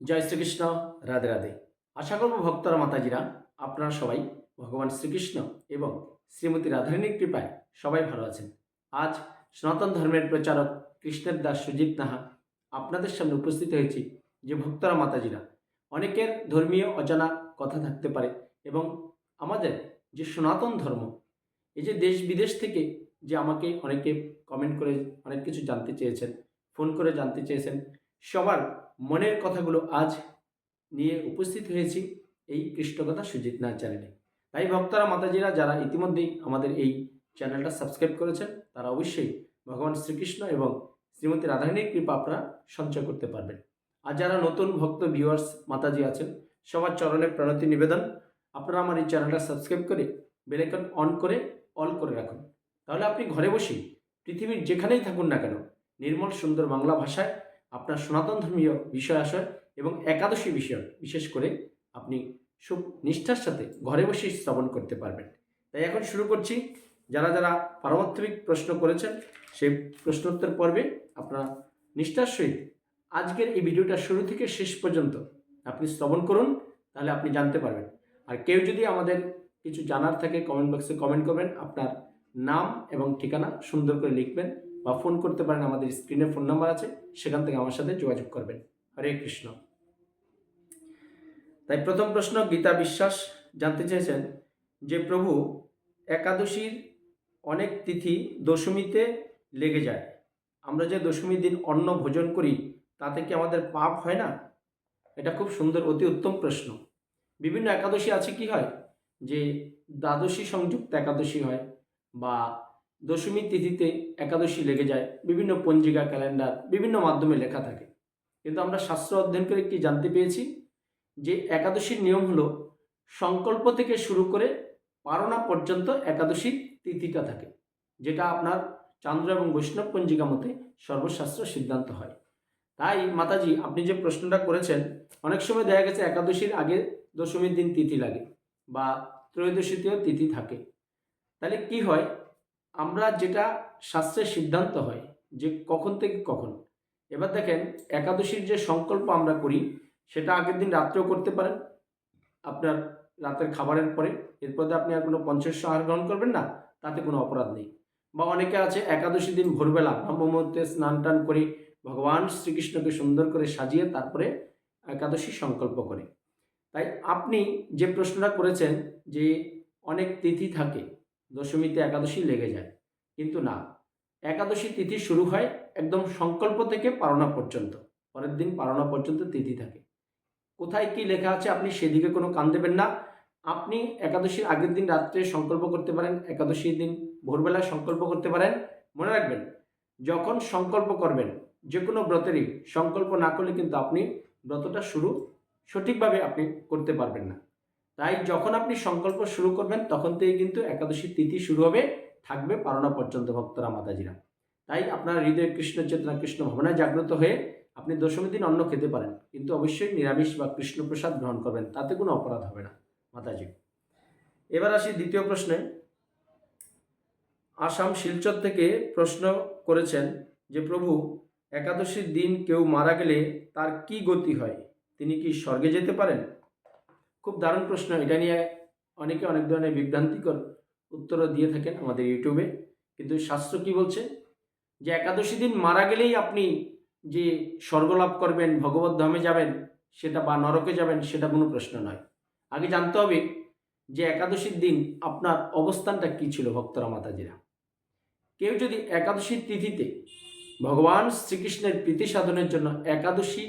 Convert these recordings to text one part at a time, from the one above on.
জয় শ্রীকৃষ্ণ, রাধে রাধে। আশা করব ভক্তরা, মাতাজিরা, আপনারা সবাই ভগবান শ্রীকৃষ্ণ এবং শ্রীমতী রাধারণীর কৃপায় সবাই ভালো আছেন। আজ সনাতন ধর্মের প্রচারক কৃষ্ণের দাস সুজিত নাহা আপনাদের সামনে উপস্থিত হয়েছি যে ভক্তরা, মাতাজিরা, অনেকের ধর্মীয় অজানা কথা থাকতে পারে এবং আমাদের যে সনাতন ধর্ম, এই যে দেশ বিদেশ থেকে যে আমাকে অনেকে কমেন্ট করে অনেক কিছু জানতে চেয়েছেন ফোন করে জানতে চেয়েছেন, সবার মনের কথাগুলো আজ নিয়ে উপস্থিত হয়েছি এই কৃষ্ণকথা সুজিত নাথ চ্যানেলে। তাই ভক্তরা, মাতাজিরা যারা ইতিমধ্যেই আমাদের এই চ্যানেলটা সাবস্ক্রাইব করেছেন, তারা অবশ্যই ভগবান শ্রীকৃষ্ণ এবং শ্রীমতী রাধারণীর কৃপা আপনারা সঞ্চয় করতে পারবেন। আর যারা নতুন ভক্ত ভিউয়ার্স মাতাজি আছেন, সবার চরণে প্রণতি নিবেদন, আপনারা আমার এই চ্যানেলটা সাবস্ক্রাইব করে বেলাইকন অন করে অল করে রাখুন। তাহলে আপনি ঘরে বসেই পৃথিবীর যেখানেই থাকুন না কেন, নির্মল সুন্দর বাংলা ভাষায় আপনার সনাতন ধর্মীয় বিষয় আশয় এবং একাদশী বিষয়, বিশেষ করে আপনি খুব নিষ্ঠার সাথে ঘরে বসেই শ্রবণ করতে পারবেন। তাই এখন শুরু করছি। যারা যারা পারমার্থিক প্রশ্ন করেছেন, সেই প্রশ্নোত্তর পর্বে আপনারা নিষ্ঠার সহিত আজকের এই ভিডিওটা শুরু থেকে শেষ পর্যন্ত আপনি শ্রবণ করুন, তাহলে আপনি জানতে পারবেন। আর কেউ যদি আমাদের কিছু জানার থাকে কমেন্ট বক্সে কমেন্ট করবেন, আপনার নাম এবং ঠিকানা সুন্দর করে লিখবেন। বা ফোন করতে পারেন, আমাদের স্ক্রিনে ফোন নাম্বার আছে, সেখান থেকে আমার সাথে যোগাযোগ করবেন। হরে কৃষ্ণ। তাই প্রথম প্রশ্ন, গীতা বিশ্বাস, জানতে চেয়েছেন যে প্রভু, একাদশীর অনেক তিথি দশমীতে লেগে যায়। আমরা যে দশমীর দিন অন্ন ভোজন করি, তাতে কি আমাদের পাপ হয় না? এটা খুব সুন্দর, অতি উত্তম প্রশ্ন। বিভিন্ন একাদশী আছে কি হয়? যে দ্বাদশী সংযুক্ত একাদশী হয়, বা দশমী তিথিতে একাদশী লেগে যায়, বিভিন্ন পঞ্জিকা, ক্যালেন্ডার, বিভিন্ন মাধ্যমে লেখা থাকে। কিন্তু আমরা শাস্ত্র অধ্যয়ন করে কি জানতে পেরেছি যে একাদশীর নিয়ম হলো সংকল্প থেকে শুরু করে পারণা পর্যন্ত একাদশীর তিথিটা থাকে, যেটা আপনার চান্দ্র এবং বৈষ্ণব পঞ্জিকা মতে সর্বশাস্ত্র সিদ্ধান্ত হয়। তাই মাতাজি, আপনি যে প্রশ্নটা করেছেন, অনেক সময় দেখা গেছে একাদশীর আগে দশমীর দিন তিথি লাগে বা ত্রয়োদশীতেও তিথি থাকে। তাহলে কি হয়? আমরা যেটা শাস্ত্রের সিদ্ধান্ত হয় যে কখন থেকে কখন। এবার দেখেন একাদশীর যে সংকল্প আমরা করি, সেটা আগের দিন রাত্রেও করতে পারেন। আপনার রাতের খাবারের পরে। এরপর আপনি আর কোনো পঞ্চাশ আহার গ্রহণ করবেন না, তাতে কোনো অপরাধ নেই। বা অনেকে আছে একাদশী দিন ভোরবেলা ব্রহ্মমূর্তে স্নান টান করে ভগবান শ্রীকৃষ্ণকে সুন্দর করে সাজিয়ে তারপরে একাদশী সংকল্প করে। তাই আপনি যে প্রশ্নটা করেছেন যে অনেক তিথি থাকে দশমীতে একাদশী লেগে যায়। কিন্তু না, একাদশী তিথি শুরু হয় একদম সংকল্প থেকে পারণা পর্যন্ত। পরের দিন পারণা পর্যন্ত তিথি থাকে। কোথায় কি লেখা আছে আপনি সেদিকে কোনো কান দেবেন না। আপনি একাদশীর আগের দিন রাত্রে সংকল্প করতে পারেন, একাদশীর দিন ভোরবেলা সংকল্প করতে পারেন। মনে রাখবেন, যখন সংকল্প করবেন যে কোনো ব্রতেরই সংকল্প না করলে কিন্তু আপনি ব্রতটা শুরু সঠিকভাবে আপনি করতে পারবেন না। তাই যখন আপনি সংকল্প শুরু করবেন, তখন থেকে কিন্তু একাদশীর তিথি শুরু হবে, থাকবে পারণা পর্যন্ত ভক্তরা, মাতাজিরা। তাই আপনার হৃদয় কৃষ্ণ চেতনা, কৃষ্ণ ভাবনায় জাগ্রত হয়ে আপনি দশমী দিন অন্ন খেতে পারেন। কিন্তু অবশ্যই নিরামিষ বা কৃষ্ণপ্রসাদ গ্রহণ করবেন, তাতে কোনো অপরাধ হবে না, মাতাজি। এবার আসি দ্বিতীয় প্রশ্নে। আসাম শিলচর থেকে প্রশ্ন করেছেন যে, প্রভু, একাদশীর দিন কেউ মারা গেলে তার কি গতি হয়? তিনি কি স্বর্গে যেতে পারেন? খুব দারুণ প্রশ্ন। এটা নিয়ে অনেকে অনেক ধরনের বিভ্রান্তিকর উত্তরও দিয়ে থাকেন আমাদের ইউটিউবে। কিন্তু শাস্ত্র কি বলছে? যে একাদশী দিন মারা গেলেই আপনি যে স্বর্গলাভ করবেন, ভগবত ধামে যাবেন, সেটা বা নরকে যাবেন, সেটা কোনো প্রশ্ন নয়। আগে জানতে হবে যে একাদশীর দিন আপনার অবস্থানটা কী ছিল ভক্তরা, মাতাজিরা? কেউ যদি একাদশীর তিথিতে ভগবান শ্রীকৃষ্ণের প্রীতি সাধনের জন্য একাদশী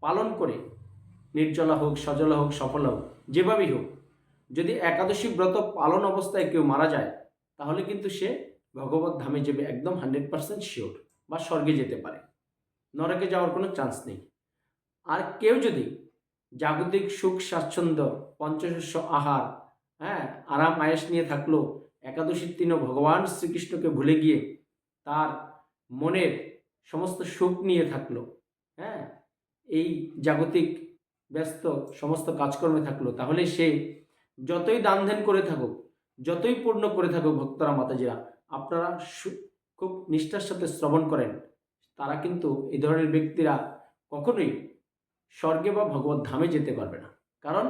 পালন করে নির্জলা হোক, সজলা হোক, সফলা হোক, যেভাবেই হোক, যদি একাদশী ব্রত পালন অবস্থায় কেউ মারা যায়, তাহলে কিন্তু সে ভগবত ধামে যাবে একদম হান্ড্রেড পার্সেন্ট শিওর বা স্বর্গে যেতে পারে। নরকে যাওয়ার কোনো চান্স নেই। আর কেউ যদি জাগতিক সুখ, স্বাচ্ছন্দ্য, পঞ্চশস্য আহার হ্যাঁ আরাম আয়েস নিয়ে থাকল, একাদশীর দিনও ভগবান শ্রীকৃষ্ণকে ভুলে গিয়ে তার মনের সমস্ত সুখ নিয়ে থাকল হ্যাঁ এই জাগতিক ব্যস্ত, সমস্ত কাজকর্মে থাকল তাহলে সে যতই দান ধ্যান করে থাকুক, যতই পূর্ণ করে থাকুক ভক্তরা, মাতাজিরা, আপনারা খুব নিষ্ঠার সাথে শ্রবণ করেন। তারা কিন্তু এই ধরনের ব্যক্তিরা কখনোই স্বর্গে বা ভগবত ধামে যেতে পারবে না। কারণ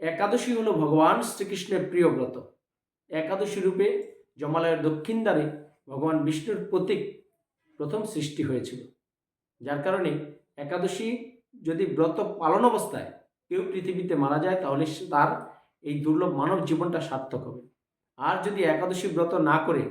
একাদশী হলো ভগবান শ্রীকৃষ্ণের প্রিয় ব্রত। একাদশী রূপে জমালয়ের দক্ষিণ দ্বারে ভগবান বিষ্ণুর প্রতীক প্রথম সৃষ্টি হয়েছিল। যার কারণে একাদশী যদি ব্রত পালন অবস্থায় কেউ পৃথিবীতে মারা যায়, তাহলে তার এই দুর্লভ মানব জীবনটা সার্থক হবে। আর যদি একাদশী ব্রত না করে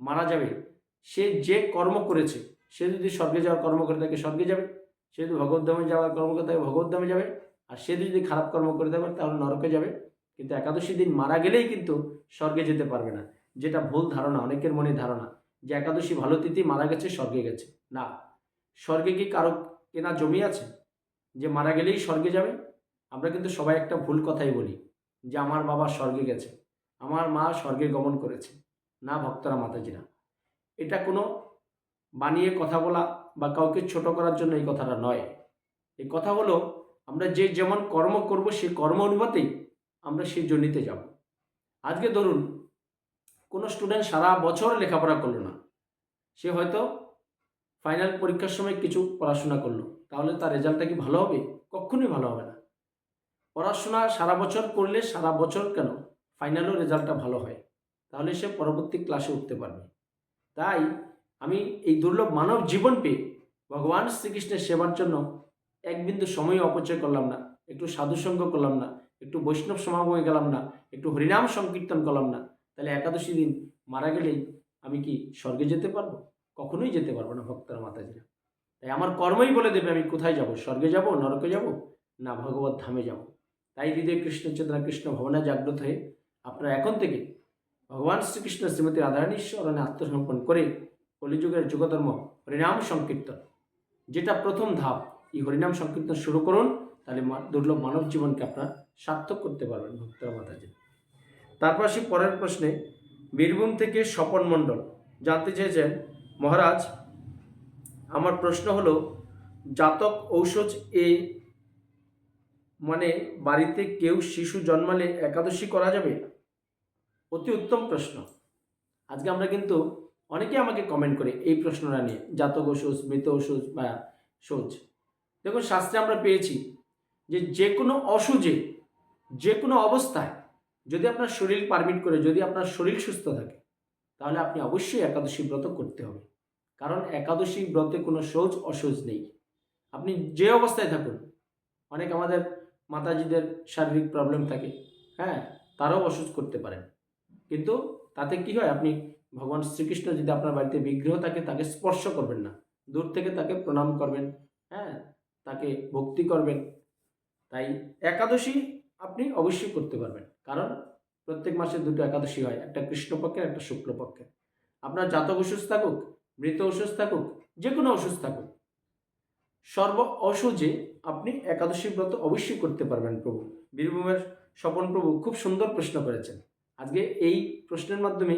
মারা যাবে, সে যে কর্ম করেছে, সে যদি স্বর্গে যাওয়ার কর্ম করে থাকে, স্বর্গে যাবে। সে যদি ভগবদ্ধামে যাওয়ার কর্ম করে থাকে, ভগবদ্ধামে যাবে। আর সে যদি খারাপ কর্ম করে থাকে, তাহলে নরকে যাবে। কিন্তু একাদশী দিন মারা গেলেই কিন্তু স্বর্গে যেতে পারবে না। যেটা ভুল ধারণা, অনেকের মনে ধারণা যে একাদশী ভালো তিথি মারা গেছে, স্বর্গে গেছে। না। স্বর্গে কি কারও কেনা জমি আছে? যে মারা গেলেই স্বর্গে যাবে? আমরা কিন্তু সবাই একটা ভুল কথাই বলি, যে আমার বাবা স্বর্গে গেছে, আমার মা স্বর্গে গমন করেছে, না ভক্তরা মাতাজিরা। এটা কোনো বানিয়ে কথা বলা বা কাউকে ছোট করার জন্য এই কথাটা নয়। এই কথা হলো, আমরা যে যেমন কর্ম করব, সেই কর্ম অনুপাতেই আমরা সেই জনিতে যাব। আজকে ধরুন, কোনো স্টুডেন্ট সারা বছর লেখাপড়া করল না, সে হয়তো ফাইনাল পরীক্ষার সময় কিছু পড়াশোনা করল। তাহলে তার রেজাল্টটা কি ভালো হবে? কখনোই ভালো হবে না। পড়াশোনা সারা বছর করলে সারা বছর কেন? ফাইনালও রেজাল্টটা ভালো হয়। তাহলে সে পরবর্তী ক্লাসে উঠতে পারবে। তাই আমি এই দুর্লভ মানব জীবন পেয়ে ভগবান শ্রীকৃষ্ণের সেবার জন্য এক বিন্দু সময় অপচয় করলাম না, একটু সাধুসঙ্গ করলাম না, একটু বৈষ্ণব সমাগমে গেলাম না, একটু হরিনাম সংকীর্তন করলাম না, তাহলে একাদশী দিন মারা গেলেই আমি কি স্বর্গে যেতে পারব? কখনোই যেতে পারব না ভক্তরা মাতাজিরা। তাই আমার কর্মই বলে দেবে আমি কোথায় যাব? স্বর্গে যাব, নরকে যাব, না ভগবত ধামে যাব? তাই হৃদয় কৃষ্ণ চেতনা, কৃষ্ণ ভবনে জাগ্রত হয়ে আপনারা এখন থেকে ভগবান শ্রীকৃষ্ণ শ্রীমতী রাধারানী স্মরণে আত্মসমর্পণ করে কলিযুগের যুগধর্ম হরিনাম সংকীর্তন, যেটা প্রথম ধাপ, এই হরিনাম সংকীর্তন শুরু করুন, তাহলে দুর্লভ মানব জীবনকে আপনারা সার্থক করতে পারবেন, ভক্তরা মাতাজি। তারপর আসি পরের প্রশ্নে, বীরভূম থেকে স্বপন মণ্ডল, জানতে চেয়েছেন, মহারাজ আমার প্রশ্ন হলো, জাতক ঔষধ এ মানে বাড়িতে কেউ শিশু জন্মালে একাদশী করা যাবে? অতি উত্তম প্রশ্ন। আজকে আমরা কিন্তু অনেকে আমাকে কমেন্ট করে এই প্রশ্নটা নিয়ে, জাতক ওষুধ মৃত ওষুধ বা সোজ দেখুন, শাস্ত্রে আমরা পেয়েছি যে যে কোনো অসুজে যে কোনো অবস্থায় যদি আপনার শরীর পারমিট করে, যদি আপনার শরীর সুস্থ থাকে, তাহলে আপনি অবশ্যই একাদশী ব্রত করতে হবে। কারণ একাদশী ব্রতে কোনো শৌচ অসৌচ নেই। আপনি যে অবস্থায় থাকুন, অনেক আমাদের মাতাজিদের শারীরিক প্রবলেম থাকে হ্যাঁ তারাও অসুস্থ করতে পারেন। কিন্তু তাতে কি হয়, আপনি ভগবান শ্রীকৃষ্ণ যদি আপনার বাড়িতে বিগ্রহ থাকে, তাকে স্পর্শ করবেন না। দূর থেকে তাকে প্রণাম করবেন হ্যাঁ তাকে ভক্তি করবেন। তাই একাদশী আপনি অবশ্যই করতে পারবেন। কারণ প্রত্যেক মাসে দুটো একাদশী হয়, একটা কৃষ্ণপক্ষের, একটা শুক্লপক্ষের। আপনার জাতক অসুস্থ থাকুক মৃত অসুস্থ থাকুক যে কোনো অসুস্থ থাকুক। সর্ব অসুজে আপনি একাদশী ব্রত অবশ্যই করতে পারবেন প্রভু। বীরভূমের স্বপন প্রভু খুব সুন্দর প্রশ্ন করেছেন। আজকে এই প্রশ্নের মাধ্যমে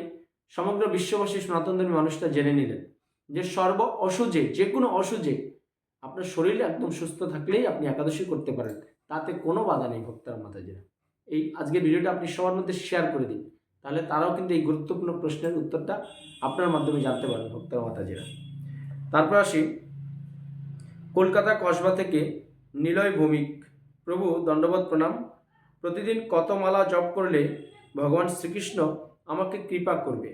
সমগ্র বিশ্ববাসী সনাতনধর্মী মানুষটা জেনে নিলেন যে সর্ব অসুজে যে কোনো অসুজে আপনার শরীর একদম সুস্থ থাকলেই আপনি একাদশী করতে পারেন। তাতে কোনো বাধা নেই ভক্তার মাথায় মাতাজিরা। এই আজকে ভিডিওটা আপনি সবার মধ্যে শেয়ার করে দিন। তাহলে তারাও কিন্তু এই গুরুত্বপূর্ণ প্রশ্নের উত্তরটা আপনার মাধ্যমে জানতে পারবেন, ভক্তার, মাতাজিরা। তারপর আসি, কলকাতা কসবা থেকে নিলয় ভৌমিক, প্রভু দণ্ডবোধ প্রণাম। প্রতিদিন কত মালা জপ করলে ভগবান শ্রীকৃষ্ণ আমাকে কৃপা করবে?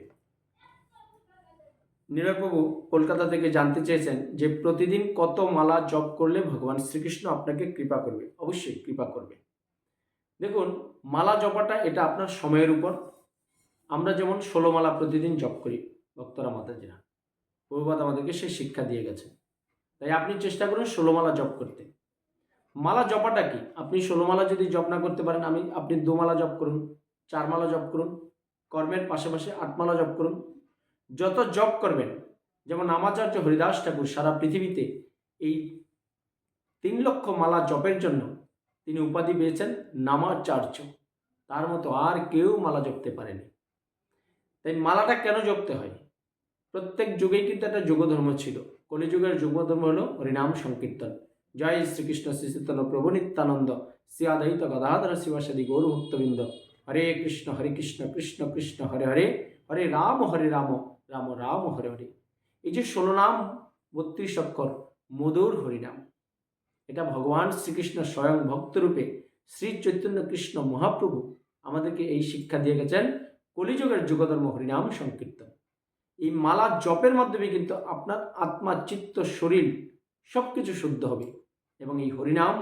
নীলয়প্রভু কলকাতা থেকে জানতে চেয়েছেন যে প্রতিদিন কত মালা জপ করলে ভগবান শ্রীকৃষ্ণ আপনাকে কৃপা করবে? অবশ্যই কৃপা করবে। দেখুন, মালা জপাটা এটা আপনার সময়ের উপর আমরা যেমন ষোলো মালা প্রতিদিন জপ করি, ভক্তরা মাতাজিরা। প্রভুপাত আমাদেরকে সে শিক্ষা দিয়ে গেছে তাই আপনি চেষ্টা করুন ষোলো মালা জপ করতে। মালা জপাটা কি? আপনি ষোলো মালা যদি জপ না করতে পারেন, আমি, আপনি দু মালা জপ করুন, চার মালা জপ করুন, কর্মের পাশাপাশি আট মালা জপ করুন। যত জপ করবেন, যেমন আমাচার্য হরিদাস ঠাকুর সারা পৃথিবীতে এই তিন লক্ষ মালা জপের জন্য তিনি উপাধি পেয়েছেন নামাচার্য। তার মতো আর কেউ মালা জপতে পারেনি। তাই মালাটা কেন জপতে হয়? প্রত্যেক যুগেই কিন্তু একটা যুগধর্ম ছিল। কলিযুগের যুগধর্ম হলো হরিনাম সংকীর্তন। জয় শ্রীকৃষ্ণ শ্রী চৈতন্য প্রভু নিত্যানন্দ। শ্রী আদয়িত গদাধর শিবাসাদি গৌরভক্তবৃন্দ হরে কৃষ্ণ হরে কৃষ্ণ কৃষ্ণ কৃষ্ণ, হরে হরে। হরে রাম হরে রাম রাম রাম, হরে হরে। এই যে ষোলো নাম, বত্রিশ অক্ষর, মধুর হরিনাম। এটা ভগবান শ্রীকৃষ্ণ স্বয়ং ভক্তরূপে শ্রী চৈতন্য কৃষ্ণ মহাপ্রভু আমাদেরকে এই শিক্ষা দিয়ে গেছেন। কলিযুগের যুগধর্ম হরিনাম সংকীর্তন। এই মালা জপের মাধ্যমে কিন্তু আপনার আত্মা, চিত্ত, শরীর সব কিছু শুদ্ধ হবে এবং এই হরিনাম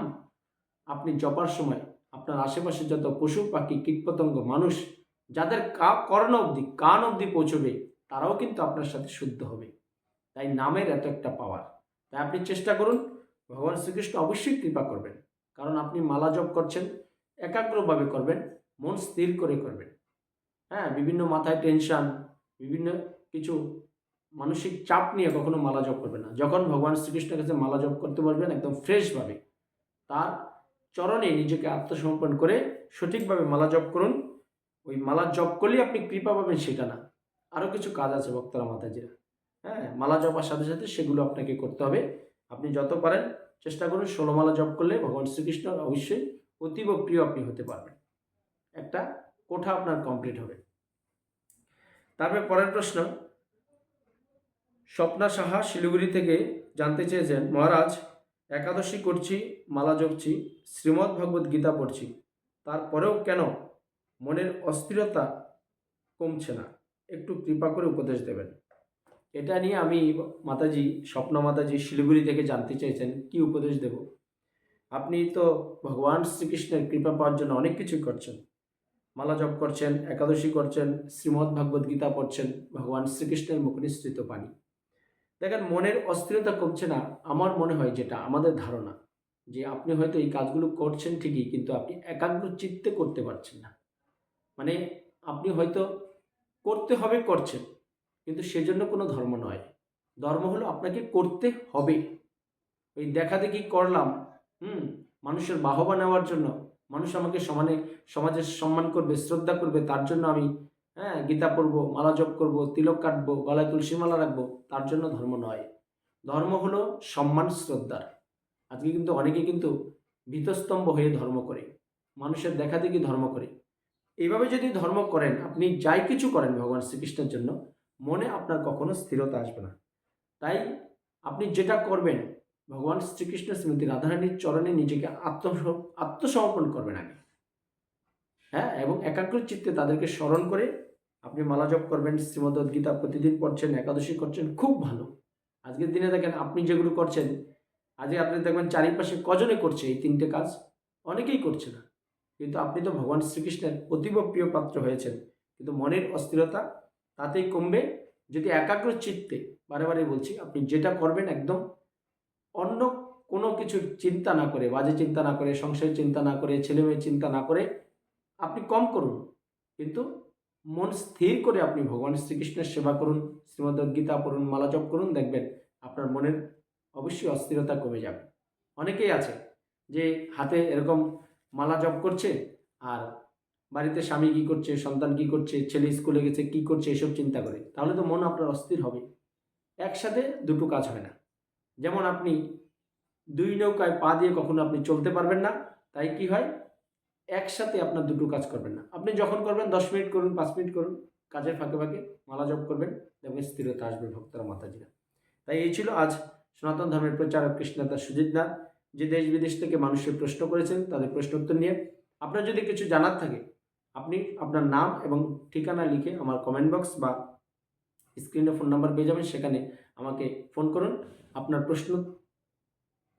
আপনি জপার সময় আপনার আশেপাশে যত পশু, পাখি, কীটপতঙ্গ, মানুষ, যাদের কা, কর্ণ অবধি, কান অবধি পৌঁছবে, তারাও কিন্তু আপনার সাথে শুদ্ধ হবে। তাই নামের এত একটা পাওয়ার তাই আপনি চেষ্টা করুন, ভগবান শ্রীকৃষ্ণ অবশ্যই কৃপা করবেন। কারণ আপনি মালা জপ করছেন, একাগ্রভাবে করবেন, মন স্থির করে করবেন। হ্যাঁ বিভিন্ন মাথায় টেনশন বিভিন্ন কিছু মানসিক চাপ নিয়ে কখনো মালা জপ করবে না। যখন ভগবান শ্রীকৃষ্ণের কাছে মালা জপ করতে পারবেন একদম ফ্রেশভাবে তার চরণে নিজেকে আত্মসমর্পণ করে সঠিকভাবে মালা জপ করুন। ওই মালা জপ করলেই আপনি কৃপা পাবেন সেটা না। আরও কিছু কাজ আছে ভক্তরা মাতাজিরা হ্যাঁ মালা জপার সাথে সাথে সেগুলো আপনাকে করতে হবে। আপনি যত পারেন চেষ্টা করুন ষোলো মালা জপ করলে ভগবান শ্রীকৃষ্ণ অবশ্যই অতীব প্রিয় আপনি হতে পারবেন। একটা কোঠা আপনার কমপ্লিট হবে। তারপরে পরের প্রশ্ন, স্বপ্না সাহা শিলিগুড়ি থেকে জানতে চেয়েছেন, মহারাজ, একাদশী করছি, মালা জপছি, শ্রীমদ্ ভগবত গীতা পড়ছি, তারপরেও কেন মনের অস্থিরতা কমছে না? একটু কৃপা করে উপদেশ দেবেন। এটা নিয়ে আমি মাতাজি, স্বপ্ন মাতাজি শিলিগুড়ি থেকে জানতে চেয়েছেন, কি উপদেশ দেব? আপনি তো ভগবান শ্রীকৃষ্ণের কৃপা পাওয়ার জন্য অনেক কিছু করছেন। মালা জপ করছেন, একাদশী করছেন, শ্রীমদ্ ভাগবত গীতা পড়ছেন, ভগবান শ্রীকৃষ্ণের মুখ নিঃসৃত পানি। দেখেন, মনের অস্থিরতা কমছে না, আমার মনে হয় যেটা, আমাদের ধারণা, যে আপনি হয়তো এই কাজগুলো করছেন ঠিকই, কিন্তু আপনি একাগ্র চিত্তে করতে পারছেন না। মানে আপনি হয়তো করতে হবে, করছেন, কিন্তু সেজন্য কোনো ধর্ম নয়। ধর্ম হলো আপনাকে করতে হবে। ওই দেখা দেখি করলাম, হুম, মানুষের বাহবা নেওয়ার জন্য মানুষ আমাকে সমানে সমাজের সম্মান করবে, শ্রদ্ধা করবে, তার জন্য আমি হ্যাঁ গীতা পড়ব, মালা জপ করব, তিলক কাটবো গলায় তুলসী মালা রাখব, তার জন্য ধর্ম নয়। ধর্ম হলো সম্মান শ্রদ্ধার আজকে কিন্তু অনেকে কিন্তু ভীতস্তম্ভ হয়ে ধর্ম করে, মানুষের দেখা দেখি ধর্ম করে। এইভাবে যদি ধর্ম করেন, আপনি যাই কিছু করেন ভগবান শ্রীকৃষ্ণের জন্য, মনে আপনার কখনো স্থিরতা আসবে না। তাই আপনি যেটা করবেন ভগবান শ্রীকৃষ্ণ শ্রীমতী রাধারানীর চরণে নিজেকে আত্ম আত্মসমর্পণ করবেন আগে। হ্যাঁ এবং একাগ্র চিত্তে তাদেরকে স্মরণ করে আপনি মালা জপ করবেন শ্রীমদ গীতা প্রতিদিন পড়ছেন, একাদশী করছেন, খুব ভালো। আজকের দিনে দেখেন আপনি যেগুলো করছেন, আজকে আপনি দেখবেন চারিপাশে কজনে করছে এই তিনটে কাজ? অনেকেই করছে না। কিন্তু আপনি তো ভগবান শ্রীকৃষ্ণের অতীব প্রিয় পাত্র হয়েছেন। কিন্তু মনের অস্থিরতা তাতেই কমবে। যদি একাগ্র চিত্তে বারে বারে বলছি, আপনি যেটা করবেন একদম অন্য কোনো কিছু চিন্তা না করে, বাজে চিন্তা না করে সংসারের চিন্তা না করে ছেলে মেয়ের চিন্তা না করে, আপনি কম করুন। কিন্তু মন স্থির করে আপনি ভগবান শ্রীকৃষ্ণের সেবা করুন শ্রীমদ পড়ুন, মালা জপ করুন, দেখবেন আপনার মনের অবশ্যই অস্থিরতা কমে যাবে। অনেকেই আছে যে হাতে এরকম মালা জপ করছে আর বাড়িতে স্বামী কী করছে, সন্তান কী করছে, ছেলে স্কুলে গেছে, কী করছে, এসব চিন্তা করে। তাহলে তো মন আপনার অস্থির হবে। একসাথে দুটো কাজ হয় না। যেমন আপনি দুই নৌকায় পা দিয়ে কখনো আপনি চলতে পারবেন না, তাই কি হয়? একসাথে আপনার দুটো কাজ করবেন না। আপনি যখন করবেন, দশ মিনিট করুন, পাঁচ মিনিট করুন, কাজের ফাঁকে ফাঁকে মালা জপ করবেন দেখবেন স্থিরতা আসবে ভক্তরা, মাতাজিরা। তাই এই ছিল আজ সনাতন ধর্মের প্রচারক কৃষ্ণতা সুজিত দা, যে দেশ বিদেশ থেকে মানুষের প্রশ্ন করেছেন, তাদের প্রশ্ন উত্তর নিয়ে। আপনার যদি কিছু জানার থাকে, আপনি আপনার নাম এবং ঠিকানা লিখে আমার কমেন্ট বক্স বা স্ক্রিনে ফোন নাম্বার পেয়ে যাবেন, সেখানে আমাকে ফোন করুন। আপনার প্রশ্ন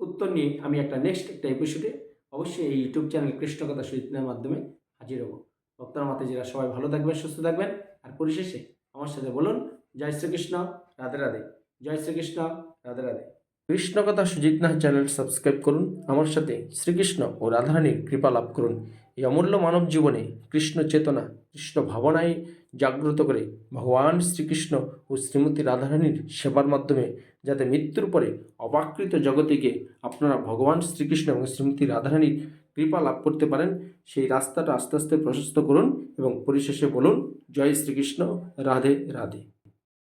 উত্তর নিয়ে আমি একটা নেক্সট একটা এপিসোডে অবশ্যই এই ইউটিউব চ্যানেল কৃষ্ণকথা সুচিতার মাধ্যমে হাজির হব। ভক্তরা মাতাজিরা সবাই ভালো থাকবেন, সুস্থ থাকবেন। আর পরিশেষে আমার সাথে বলুন, জয় শ্রীকৃষ্ণ, রাধে রাধে। জয় শ্রীকৃষ্ণ, রাধে রাধে। কৃষ্ণকথা সুজিত নাথ চ্যানেল সাবস্ক্রাইব করুন। আমার সাথে শ্রীকৃষ্ণ ও রাধারানীর কৃপা লাভ করুন। এই অমূল্য মানব জীবনে কৃষ্ণ চেতনা, কৃষ্ণ ভাবনায় জাগ্রত করে ভগবান শ্রীকৃষ্ণ ও শ্রীমতী রাধারানীর সেবার মাধ্যমে যাতে মৃত্যুর পরে অবাকৃত জগতে গিয়ে আপনারা ভগবান শ্রীকৃষ্ণ এবং শ্রীমতী রাধারানীর কৃপা লাভ করতে পারেন, সেই রাস্তাটা আস্তে আস্তে প্রশস্ত করুন এবং পরিশেষে বলুন, জয় শ্রীকৃষ্ণ, রাধে রাধে।